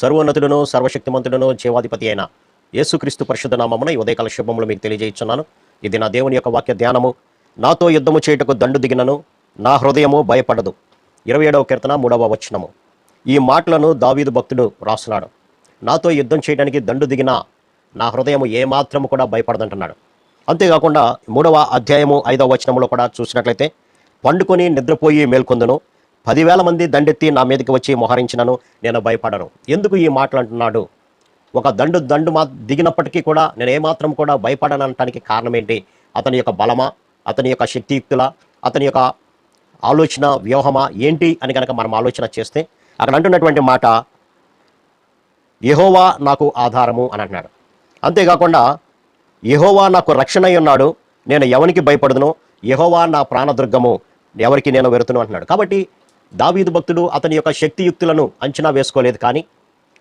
సర్వోన్నతులను సర్వశక్తిమంతులను జీవాధిపతి అయిన యేసుక్రీస్తు పరిశుద్ధ నామమున ఈ ఉదయకాల శుభములు మీకు తెలియజేస్తున్నాను ఇది నా దేవుని యొక్క వాక్య ధ్యానము. నాతో యుద్ధము చేయుటకు దండు దిగినను నా హృదయము భయపడదు. ఇరవై ఏడవ కీర్తన మూడవ వచనము. ఈ మాటలను దావీదు భక్తుడు రాస్తున్నాడు. నాతో యుద్ధం చేయడానికి దండు దిగిన నా హృదయము ఏమాత్రము కూడా భయపడదంటున్నాడు. అంతేకాకుండా మూడవ అధ్యాయము ఐదవ వచనంలో కూడా చూసినట్లయితే పండుకొని నిద్రపోయి మేల్కొందును. పదివేల మంది దండెత్తి నా మీదకి వచ్చి మోహరించినను నేను భయపడను. ఎందుకు ఈ మాటలు అంటున్నాడు ఒక దండు దండు మా దిగినప్పటికీ కూడా నేను ఏమాత్రం కూడా భయపడనటానికి కారణం ఏంటి అతని యొక్క బలమా? అతని యొక్క శక్తియుక్తుల? అతని యొక్క ఆలోచన వ్యూహమా? ఏంటి అని కనుక మనం ఆలోచన చేస్తే అక్కడ అంటున్నటువంటి మాట యహోవా నాకు ఆధారము అని అంటున్నాడు. అంతేకాకుండా యహోవా నాకు రక్షణ అయి ఉన్నాడు నేను ఎవరికి భయపడదును యహోవా నా ప్రాణదుర్గము ఎవరికి నేను వెరుతును అంటున్నాడు. కాబట్టి దావీదు భక్తుడు అతని యొక్క శక్తియుక్తులను అంచనా వేసుకోలేదు కానీ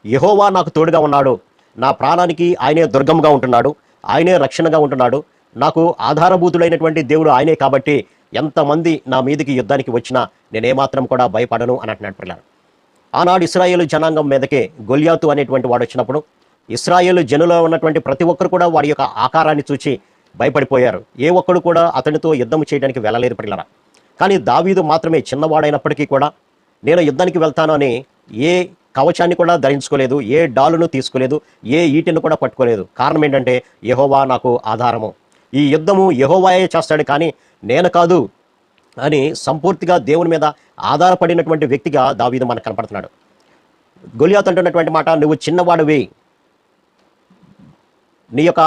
యహోవా నాకు తోడుగా ఉన్నాడు. నా ప్రాణానికి ఆయనే దుర్గంగా ఉంటున్నాడు. ఆయనే రక్షణగా ఉంటున్నాడు. నాకు ఆధారభూతుడైనటువంటి దేవుడు ఆయనే కాబట్టి ఎంతమంది నా మీదికి యుద్ధానికి వచ్చినా నేనేమాత్రం కూడా భయపడను అని అంటున్నాడు పిల్లలు ఆనాడు ఇస్రాయేలు జనాంగం మీదకే గొలియాతు అనేటువంటి వాడు వచ్చినప్పుడు ఇస్రాయేలు జనులో ఉన్నటువంటి ప్రతి ఒక్కరు కూడా వాడి యొక్క ఆకారాన్ని చూచి భయపడిపోయారు. ఏ ఒక్కడు కూడా అతనితో యుద్ధం చేయడానికి వెళ్ళలేదు పిల్లరా కానీ దావీదు మాత్రమే చిన్నవాడైనప్పటికీ కూడా నేను యుద్ధానికి వెళ్తాను అని ఏ కవచాన్ని కూడా ధరించుకోలేదు ఏ డాలును తీసుకోలేదు ఏ ఈటిని కూడా పట్టుకోలేదు. కారణం ఏంటంటే యహోవా నాకు ఆధారము. ఈ యుద్ధము యహోవాయే చేస్తాడు కానీ నేను కాదు అని సంపూర్తిగా దేవుని మీద ఆధారపడినటువంటి వ్యక్తిగా దావీదు మనకు కనపడుతున్నాడు. గొలియాత్ అంటున్నటువంటి మాట నువ్వు చిన్నవాడివి. నీ యొక్క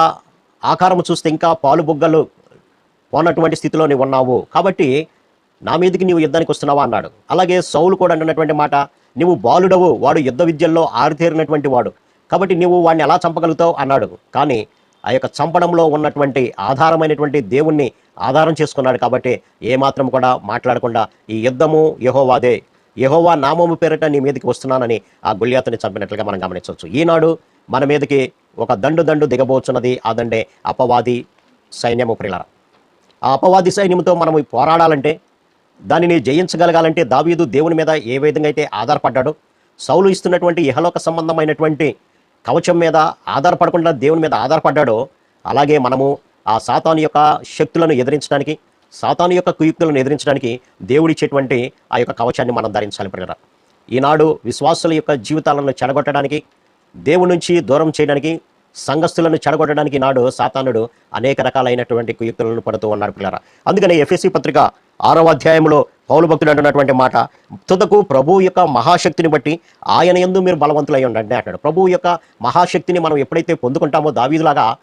ఆకారం చూస్తే ఇంకా పాలు బుగ్గలు పోనటువంటి స్థితిలో నీవు ఉన్నావు. కాబట్టి నా మీదకి నీవు యుద్ధానికి వస్తున్నావా అన్నాడు. అలాగే సౌలు కూడా అంటున్నటువంటి మాట నువ్వు బాలుడవు వాడు యుద్ధ విద్యల్లో ఆరితేరినటువంటి వాడు. కాబట్టి నువ్వు వాడిని ఎలా చంపగలుగుతావు? అన్నాడు. కానీ ఆ యొక్క చంపడంలో ఉన్నటువంటి ఆధారమైనటువంటి దేవుణ్ణి ఆధారం చేసుకున్నాడు కాబట్టి ఏమాత్రం కూడా మాట్లాడకుండా ఈ యుద్ధము యహోవాదే యహోవా నామము పేరిట నీ మీదకి వస్తున్నానని ఆ గుళ్యాతని చంపినట్లుగా మనం గమనించవచ్చు. ఈనాడు మన మీదకి ఒక దండు దండు దిగబోచున్నది అదండే అపవాది సైన్యము ప్రిలర ఆ అపవాది సైన్యంతో మనం పోరాడాలంటే దానిని జయించగలగాలంటే దావీదు దేవుని మీద ఏ విధంగా అయితే ఆధారపడ్డాడో సౌలు ఇస్తున్నటువంటి ఇహలోక సంబంధమైనటువంటి కవచం మీద ఆధారపడకుండా దేవుని మీద ఆధారపడ్డాడో అలాగే మనము ఆ సాతాను యొక్క శక్తులను ఎదిరించడానికి సాతాను యొక్క కుయుక్తులను ఎదిరించడానికి దేవుడిచ్చేటువంటి ఆ యొక్క కవచాన్ని మనం ధరించాలి ప్రియులారా. ఈనాడు విశ్వాసుల యొక్క జీవితాలను చెడగొట్టడానికి దేవుడి నుంచి దూరం చేయడానికి సంఘస్థులను చెడగొట్టడానికి నాడు సాతానుడు అనేక రకాలైనటువంటి కుయుక్తులను పడుతూ ఉన్నాడు పిల్లరా. అందుకని ఎఫ్ఎస్సి పత్రిక ఆరవ అధ్యాయంలో పౌలు భక్తుడు అంటున్నటువంటి మాట తుదకు ప్రభు యొక్క మహాశక్తిని బట్టి ఆయన ఎందు మీరు బలవంతులై ఉండండి అంటాడు ప్రభు యొక్క మహాశక్తిని మనం ఎప్పుడైతే పొందుకుంటామో దావీదులాగా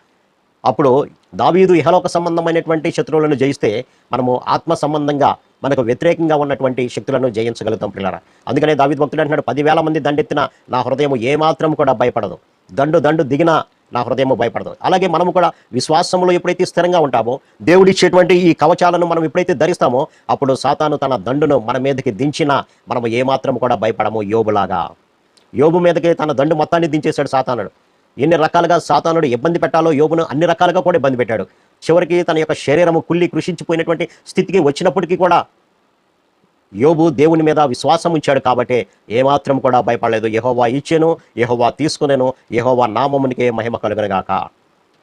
అప్పుడు దావీదు ఇహలోక సంబంధమైనటువంటి శత్రువులను జయిస్తే మనము ఆత్మ సంబంధంగా మనకు వ్యతిరేకంగా ఉన్నటువంటి శక్తులను జయించగలుగుతాం పిల్లరా. అందుకనే దావీదు భక్తుడు అంటున్నాడు పదివేల మంది దండెత్తిన నా హృదయం ఏమాత్రం కూడా భయపడదు. దండు దండు దిగిన నా హృదయము భయపడదు. అలాగే మనము కూడా విశ్వాసంలో ఎప్పుడైతే స్థిరంగా ఉంటామో దేవుడిచ్చేటువంటి ఈ కవచాలను మనం ఎప్పుడైతే ధరిస్తామో అప్పుడు సాతాను తన దండును మన మీదకి దించినా మనము ఏమాత్రం కూడా భయపడము. యోబులాగా. యోబు మీదకి తన దండు మొత్తాన్ని దించేశాడు సాతానుడు. ఎన్ని రకాలుగా సాతానుడు ఇబ్బంది పెట్టాలో యోగును అన్ని రకాలుగా కూడా ఇబ్బంది పెట్టాడు. చివరికి తన యొక్క శరీరము కుళ్ళి కృషించిపోయినటువంటి స్థితికి వచ్చినప్పటికీ కూడా యోబు దేవుని మీద విశ్వాసం ఉంచాడు కాబట్టి ఏమాత్రం కూడా భయపడలేదు. యహోవా ఇచ్చాను యహోవా తీసుకునేను యెహోవా నామమునికే మహిమ కలుగునుగాక.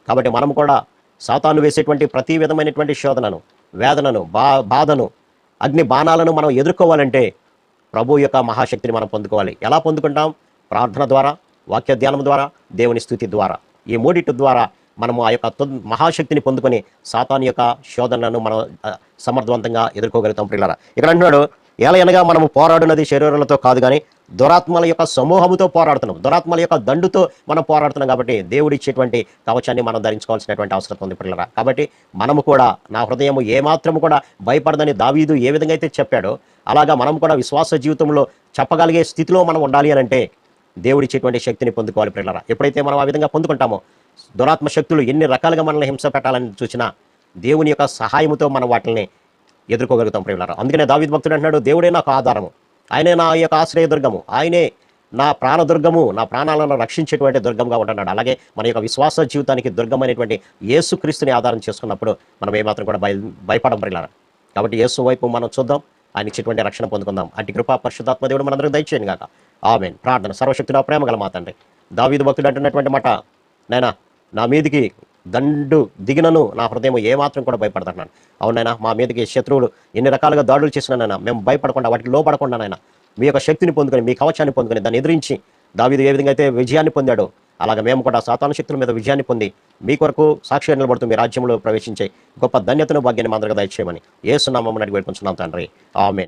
కాబట్టి మనం కూడా సాతాను వేసేటువంటి ప్రతి విధమైనటువంటి శోధనను వేదనను బా బాధను అగ్ని బాణాలను మనం ఎదుర్కోవాలంటే ప్రభు యొక్క మహాశక్తిని మనం పొందుకోవాలి. ఎలా పొందుకుంటాం? ప్రార్థన ద్వారా వాక్య ధ్యానం ద్వారా దేవుని స్థుతి ద్వారా. ఈ మూడిటి ద్వారా మనము ఆ యొక్క మహాశక్తిని పొందుకొని సాతాన్ యొక్క శోధనను మనం సమర్థవంతంగా ఎదుర్కోగలుగుతాం పిల్లరా ఇక్కడ అంటున్నాడు ఏలయనగా మనము పోరాడున్నది శరీరాలతో కాదు కానీ దురాత్మల యొక్క సమూహముతో పోరాడుతున్నాం. దురాత్మల యొక్క దండుతో మనం పోరాడుతున్నాం కాబట్టి దేవుడు ఇచ్చేటువంటి కవచాన్ని మనం ధరించుకోవాల్సినటువంటి అవసరం ఉంది పిల్లరా కాబట్టి మనము కూడా నా హృదయం ఏమాత్రము కూడా భయపడదని దావీదు ఏ విధంగా అయితే చెప్పాడో అలాగా మనం కూడా విశ్వాస జీవితంలో చెప్పగలిగే స్థితిలో మనం ఉండాలి అని అంటే దేవుడిచ్చేటువంటి శక్తిని పొందుకోవాలి పిల్లరా ఎప్పుడైతే మనం ఆ విధంగా పొందుకుంటామో దురాత్మ శక్తులు ఎన్ని రకాలుగా మనల్ని హింస పెట్టాలని చూసినా దేవుని యొక్క సహాయంతో మనం వాటిని ఎదుర్కోగలుగుతాం ప్రియులారా. అందుకనే దావిద్ భక్తుడు అంటున్నాడు దేవుడే నాకు ఆధారము. ఆయనే నా యొక్క ఆశ్రయ దుర్గము. ఆయనే నా ప్రాణదుర్గము నా ప్రాణాలను రక్షించేటువంటి దుర్గంగా ఉంటున్నాడు. అలాగే మన యొక్క విశ్వాస జీవితానికి దుర్గమైనటువంటి యేసుక్రీస్తుని ఆధారం చేసుకున్నప్పుడు మనం ఏమాత్రం కూడా భయ భయపడం ప్రియులారా. కాబట్టి యేసు వైపు మనం చూద్దాం ఆయన ఇచ్చేటువంటి రక్షణ పొందుకుందాం. అటు కృపా పరిశుద్ధాత్మ దేవుడు మనందరికీ దయచేయండి కాక ఆమెన్. ప్రార్థన సర్వశక్తిలో ప్రేమ గల మాతండి దావిద్ దావీదు భక్తుడు అంటున్నటువంటి మాట నాయనా నా మీదికి దండు దిగినను నా హృదయం ఏమాత్రం కూడా భయపడతాను అవునైనా మా మీదకి శత్రువులు ఎన్ని రకాలుగా దాడులు చేసినానైనా మేము భయపడకుండా వాటికి లోపడకుండా నాయన మీ యొక్క శక్తిని పొందుకొని మీ కవచాన్ని పొందుకొని దాన్ని ఎదిరించి దావీదు ఏ విధంగా అయితే విజయాన్ని పొందాడో అలాగే మేము కూడా సాతాను శక్తుల మీద విజయాన్ని పొంది మీ కొరకు సాక్షి నిలబడుతూ మీ రాజ్యంలో ప్రవేశించే గొప్ప ధన్యతను భాగ్యాన్ని మా అందరికీ దయచేయమని ఏ సున్నామని అడిగి పెట్టుకుంటున్నాం తండ్రి. ఆమె